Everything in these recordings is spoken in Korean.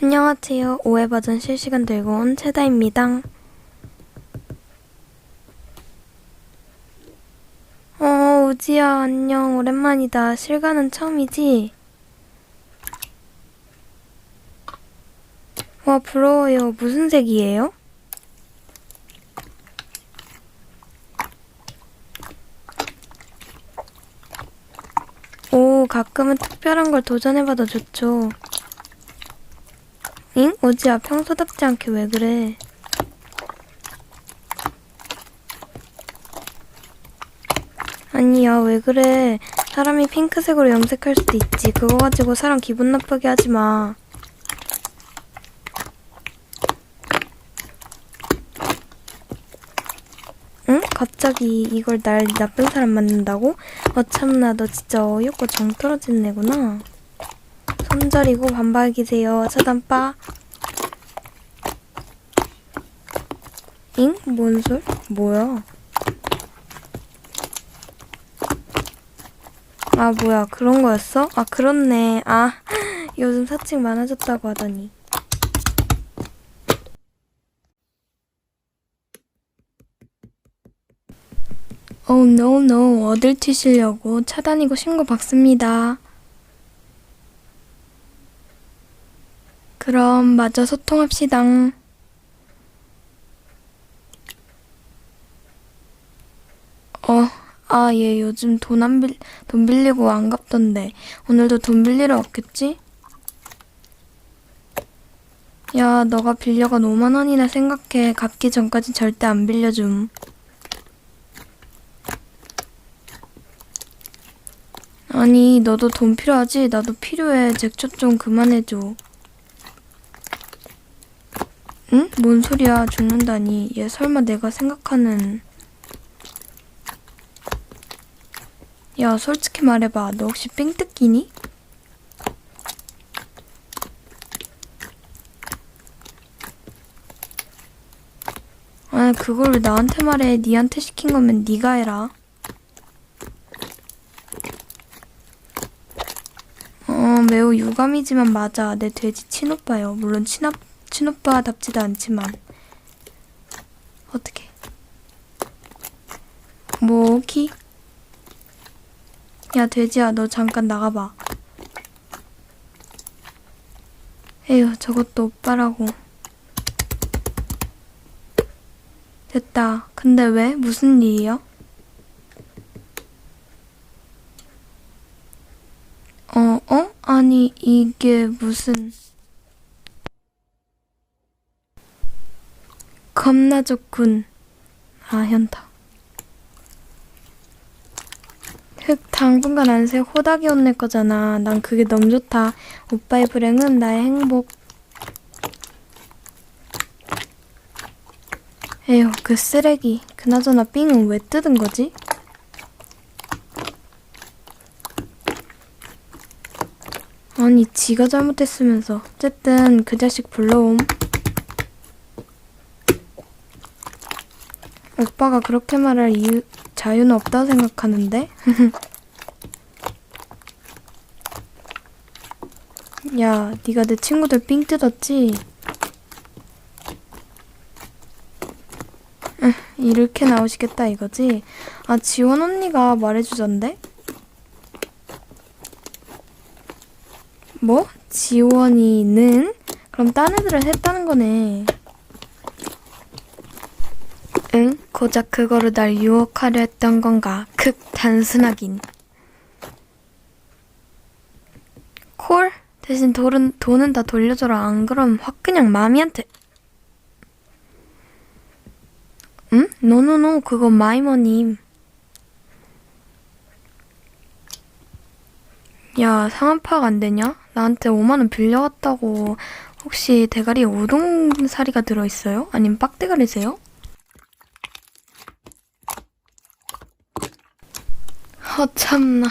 안녕하세요. 5회 버전 실시간 들고 온 채다입니다. 어, 우지야, 안녕. 오랜만이다. 실가는 처음이지? 와, 부러워요. 무슨 색이에요? 오, 가끔은 특별한 걸 도전해봐도 좋죠. 응? 오지야, 평소답지 않게 왜 그래? 아니야, 왜 그래? 사람이 핑크색으로 염색할 수도 있지. 그거 가지고 사람 기분 나쁘게 하지 마. 응? 갑자기 이걸 날 나쁜 사람 만든다고? 어참나 너 진짜 어이없고 정 떨어지는 애구나. 손절이고 반박이세요. 차단빠. 잉? 뭔 소리? 뭐야? 아, 뭐야. 그런 거였어? 아, 그렇네. 아, 요즘 사칭 많아졌다고 하더니. Oh no no 어딜 튀시려고 차단이고 신고 받습니다. 그럼 마저 소통합시다. 어, 아, 얘 요즘 돈 안 빌, 돈 빌리고 안 갚던데. 오늘도 돈 빌리러 왔겠지? 야, 너가 빌려간 5만 원이나 생각해. 갚기 전까지 절대 안 빌려줌. 아니, 너도 돈 필요하지? 나도 필요해. 잭초 좀 그만해줘. 응? 뭔 소리야? 죽는다니. 얘 설마 내가 생각하는... 야, 솔직히 말해봐. 너 혹시 삥 뜯기니? 아, 그걸 왜 나한테 말해? 니한테 시킨 거면 니가 해라. 어, 매우 유감이지만 맞아. 내 돼지 친오빠요. 물론 친아, 친오빠답지도 않지만. 어떻게? 뭐, 오키? 야, 돼지야, 너 잠깐 나가봐. 에휴, 저것도 오빠라고. 됐다. 근데 왜? 무슨 일이야? 어, 어? 아니, 이게 무슨. 겁나 좋군. 아, 현타. 흑, 당분간 안새 호닥이 혼낼 거잖아. 난 그게 너무 좋다. 오빠의 불행은 나의 행복. 에휴, 그 쓰레기. 그나저나 삥은 왜 뜯은 거지? 아니, 지가 잘못했으면서. 어쨌든 그 자식 불러옴. 오빠가 그렇게 말할 이유, 자유는 없다고 생각하는데? 야, 네가 내 친구들 삥 뜯었지? 응, 이렇게 나오시겠다 이거지? 아, 지원 언니가 말해주던데? 뭐? 지원이는? 그럼 딴 애들은 했다는 거네. 응? 고작 그거로 날 유혹하려 했던 건가? 극 단순하긴. 콜? 대신 돈은, 돈은 다 돌려줘라. 안 그럼 확 그냥 마미한테. 응? 노노노 그건 마이머님. 야 상한 파악 안 되냐? 나한테 5만 원 빌려갔다고 혹시 대가리에 우동사리가 들어있어요? 아니면 빡대가리세요? 허참나.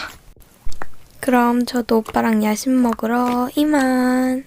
그럼 저도 오빠랑 야식 먹으러 이만.